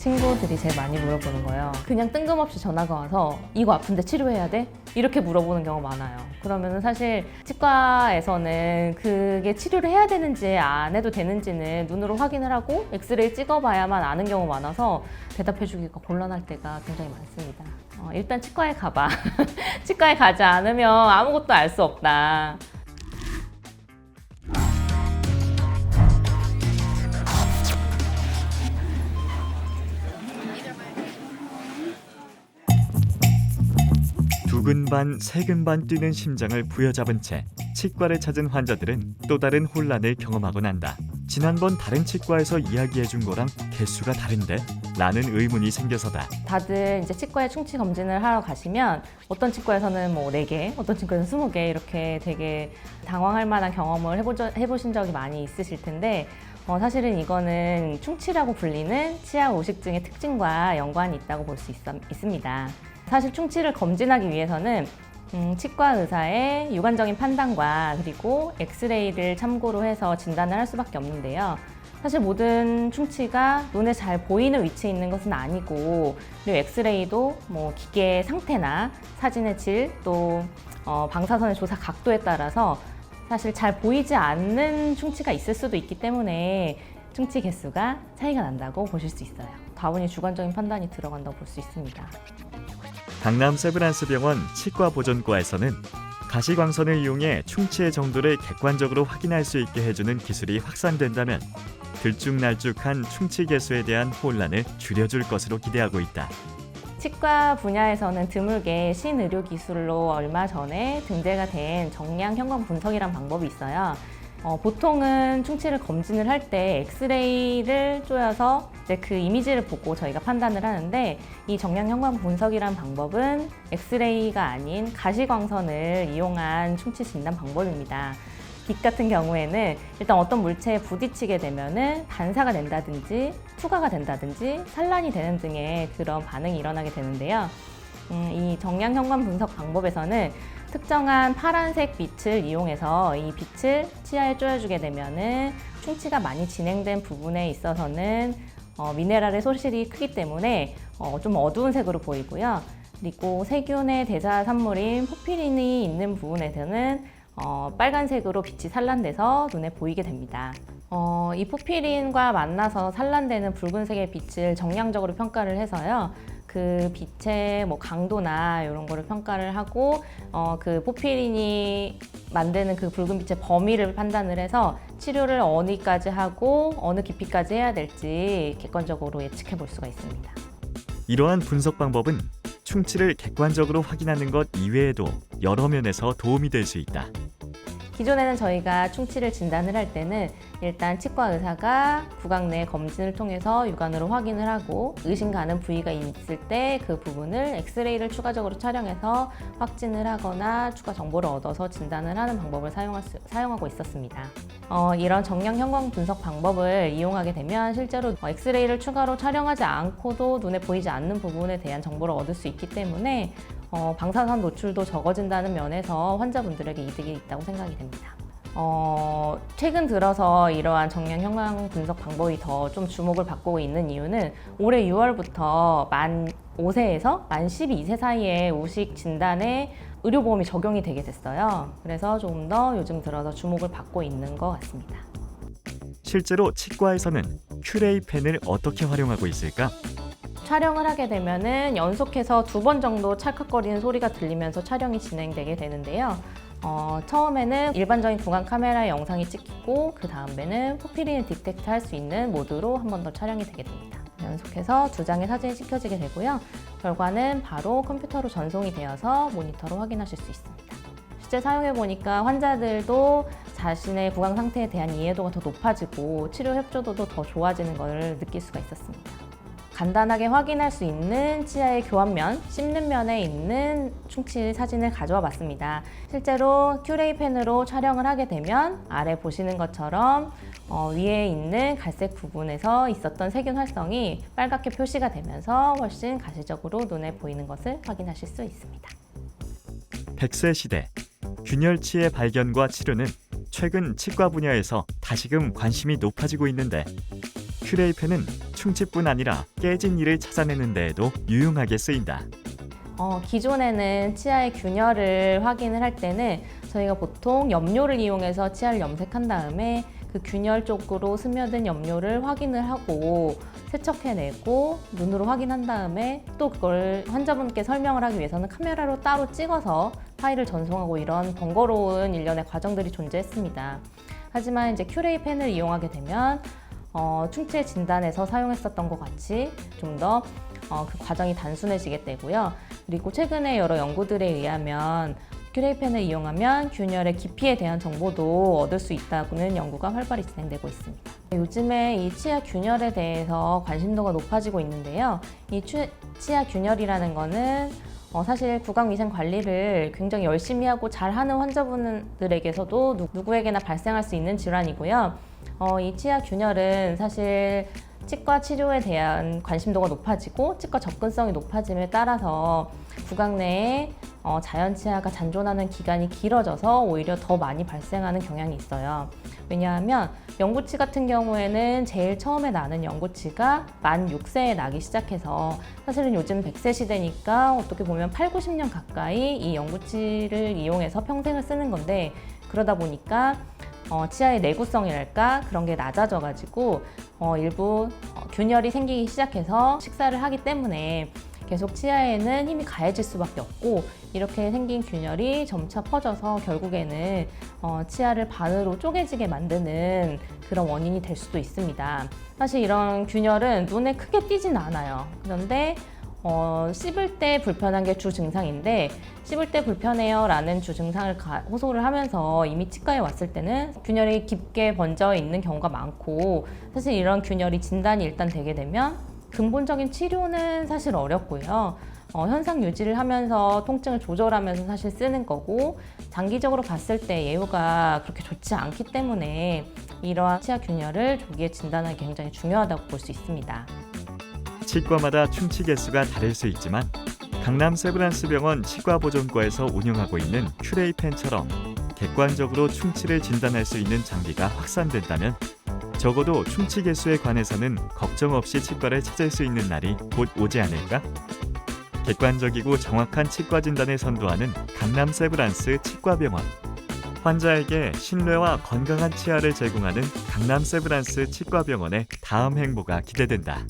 친구들이 제일 많이 물어보는 거예요. 그냥 뜬금없이 전화가 와서 이거 아픈데 치료해야 돼? 이렇게 물어보는 경우가 많아요. 그러면은 사실 치과에서는 그게 치료를 해야 되는지 안 해도 되는지는 눈으로 확인을 하고 엑스레이 찍어봐야만 아는 경우가 많아서 대답해주기가 곤란할 때가 굉장히 많습니다. 어, 일단 치과에 가봐. 치과에 가지 않으면 아무것도 알 수 없다. 두근 반 세근 반 뛰는 심장을 부여잡은 채 치과를 찾은 환자들은 또 다른 혼란을 경험하곤 한다. 지난번 다른 치과에서 이야기해 준 거랑 개수가 다른데? 라는 의문이 생겨서다. 다들 이제 치과에 충치 검진을 하러 가시면 어떤 치과에서는 뭐 4개, 어떤 치과에서는 20개 이렇게 되게 당황할 만한 경험을 해보죠, 해보신 적이 많이 있으실 텐데 어, 사실은 이거는 충치라고 불리는 치아 오식증의 특징과 연관이 있다고 볼 수 있습니다. 사실 충치를 검진하기 위해서는 음, 치과 의사의 유관적인 판단과 그리고 엑스레이를 참고로 해서 진단을 할 수밖에 없는데요. 사실 모든 충치가 눈에 잘 보이는 위치에 있는 것은 아니고 그리고 엑스레이도 뭐 기계 상태나 사진의 질또 어, 방사선의 조사 각도에 따라서 사실 잘 보이지 않는 충치가 있을 수도 있기 때문에 충치 개수가 차이가 난다고 보실 수 있어요. 다분히 주관적인 판단이 들어간다고 볼 수 있습니다. 강남 세브란스 병원 치과 보존과에서는 가시광선을 이용해 충치의 정도를 객관적으로 확인할 수 있게 해주는 기술이 확산된다면 들쭉날쭉한 충치 개수에 대한 혼란을 줄여줄 것으로 기대하고 있다. 치과 분야에서는 드물게 신의료 기술로 얼마 전에 등재가 된 정량 형광 분석이란 방법이 있어요. 어, 보통은 충치를 검진을 할 때 엑스레이를 쪼여서 이제 그 이미지를 보고 저희가 판단을 하는데 이 정량 형광 분석이란 방법은 엑스레이가 아닌 가시광선을 이용한 충치 진단 방법입니다. 빛 같은 경우에는 일단 어떤 물체에 부딪히게 되면은 반사가 된다든지 투과가 된다든지 산란이 되는 등의 그런 반응이 일어나게 되는데요. 음, 이 정량 현관 분석 방법에서는 특정한 파란색 빛을 이용해서 이 빛을 치아에 쪼여주게 되면은 충치가 많이 진행된 부분에 있어서는 어, 미네랄의 소실이 크기 때문에 어, 좀 어두운 색으로 보이고요. 그리고 세균의 대사 산물인 포피린이 있는 부분에서는 어, 빨간색으로 빛이 산란돼서 눈에 보이게 됩니다. 어, 이 포피린과 만나서 산란되는 붉은색의 빛을 정량적으로 평가를 해서요. 그 빛의 뭐 강도나 이런 거를 평가를 하고 어, 그 포피린이 만드는 그 붉은 빛의 범위를 판단을 해서 치료를 어디까지 하고 어느 깊이까지 해야 될지 객관적으로 예측해 볼 수가 있습니다. 이러한 분석 방법은 충치를 객관적으로 확인하는 것 이외에도 여러 면에서 도움이 될 수 있다. 기존에는 저희가 충치를 진단을 할 때는 일단 치과 의사가 구강 내 검진을 통해서 육안으로 확인을 하고 의심 가는 부위가 있을 때 그 부분을 엑스레이를 추가적으로 촬영해서 확진을 하거나 추가 정보를 얻어서 진단을 하는 방법을 사용할 수, 사용하고 있었습니다. 어, 이런 정량 형광 분석 방법을 이용하게 되면 실제로 어, 엑스레이를 추가로 촬영하지 않고도 눈에 보이지 않는 부분에 대한 정보를 얻을 수 있기 때문에 어, 방사선 노출도 적어진다는 면에서 환자분들에게 이득이 있다고 생각이 됩니다. 어, 최근 들어서 이러한 정량 형광 분석 방법이 더 좀 주목을 받고 있는 이유는 올해 6월부터 만 5세에서 만 12세 사이에 우식 진단에 의료보험이 적용이 되게 됐어요. 그래서 조금 더 요즘 들어서 주목을 받고 있는 것 같습니다. 실제로 치과에서는 큐레이 펜을 어떻게 활용하고 있을까? 촬영을 하게 되면은 연속해서 두 번 정도 찰칵거리는 소리가 들리면서 촬영이 진행되게 되는데요. 어, 처음에는 일반적인 구강 카메라 영상이 찍히고 그 다음에는 포피린을 디텍트 할 수 있는 모드로 한 번 더 촬영이 되게 됩니다. 연속해서 두 장의 사진이 찍혀지게 되고요. 결과는 바로 컴퓨터로 전송이 되어서 모니터로 확인하실 수 있습니다. 실제 사용해 보니까 환자들도 자신의 구강 상태에 대한 이해도가 더 높아지고 치료 협조도도 더 좋아지는 것을 느낄 수가 있었습니다. 간단하게 확인할 수 있는 치아의 교환면, 씹는 면에 있는 충치 사진을 가져와 봤습니다. 실제로 큐레이 펜으로 촬영을 하게 되면 아래 보시는 것처럼 어, 위에 있는 갈색 부분에서 있었던 세균 활성이 빨갛게 표시가 되면서 훨씬 가시적으로 눈에 보이는 것을 확인하실 수 있습니다. 100세 시대 균열치의 발견과 치료는 최근 치과 분야에서 다시금 관심이 높아지고 있는데 큐레이펜은 충치뿐 아니라 깨진 이를 찾아내는 데에도 유용하게 쓰인다. 어, 기존에는 치아의 균열을 확인을 할 때는 저희가 보통 염료를 이용해서 치아를 염색한 다음에 그 균열 쪽으로 스며든 염료를 확인을 하고 세척해내고 눈으로 확인한 다음에 또 그걸 환자분께 설명을 하기 위해서는 카메라로 따로 찍어서 파일을 전송하고 이런 번거로운 일련의 과정들이 존재했습니다. 하지만 이제 큐레이 펜을 이용하게 되면 어, 충치 진단에서 사용했었던 것 같이 좀더 어, 그 과정이 단순해지게 되고요. 그리고 최근에 여러 연구들에 의하면 큐레이펜을 이용하면 균열의 깊이에 대한 정보도 얻을 수 있다고는 연구가 활발히 진행되고 있습니다. 요즘에 이 치아 균열에 대해서 관심도가 높아지고 있는데요. 이 추- 치아 균열이라는 거는 어, 사실 구강위생 관리를 굉장히 열심히 하고 잘하는 환자분들에게서도 누- 누구에게나 발생할 수 있는 질환이고요. 어, 이 치아 균열은 사실 치과 치료에 대한 관심도가 높아지고 치과 접근성이 높아짐에 따라서 구강 내에 어, 자연 치아가 잔존하는 기간이 길어져서 오히려 더 많이 발생하는 경향이 있어요. 왜냐하면 영구치 같은 경우에는 제일 처음에 나는 영구치가 만 6세에 나기 시작해서 사실은 요즘 100세 시대니까 어떻게 보면 8, 90년 가까이 이 영구치를 이용해서 평생을 쓰는 건데 그러다 보니까 어, 치아의 내구성이랄까 그런 게 낮아져가지고 어, 일부 어, 균열이 생기기 시작해서 식사를 하기 때문에 계속 치아에는 힘이 가해질 수밖에 없고 이렇게 생긴 균열이 점차 퍼져서 결국에는 어, 치아를 반으로 쪼개지게 만드는 그런 원인이 될 수도 있습니다. 사실 이런 균열은 눈에 크게 띄진 않아요. 그런데 어, 씹을 때 불편한 게 주 증상인데 씹을 때 불편해요 라는 주 증상을 가- 호소를 하면서 이미 치과에 왔을 때는 균열이 깊게 번져 있는 경우가 많고 사실 이런 균열이 진단이 일단 되게 되면 근본적인 치료는 사실 어렵고요. 어, 현상 유지를 하면서 통증을 조절하면서 사실 쓰는 거고 장기적으로 봤을 때 예후가 그렇게 좋지 않기 때문에 이러한 치아 균열을 조기에 진단하기 굉장히 중요하다고 볼 수 있습니다. 치과마다 충치 개수가 다를 수 있지만 강남 세브란스 병원 치과보존과에서 운영하고 있는 큐레이펜처럼 객관적으로 충치를 진단할 수 있는 장비가 확산된다면 적어도 충치 개수에 관해서는 걱정 없이 치과를 찾을 수 있는 날이 곧 오지 않을까? 객관적이고 정확한 치과 진단을 선도하는 강남 세브란스 치과병원 환자에게 신뢰와 건강한 치아를 제공하는 강남 세브란스 치과병원의 다음 행보가 기대된다.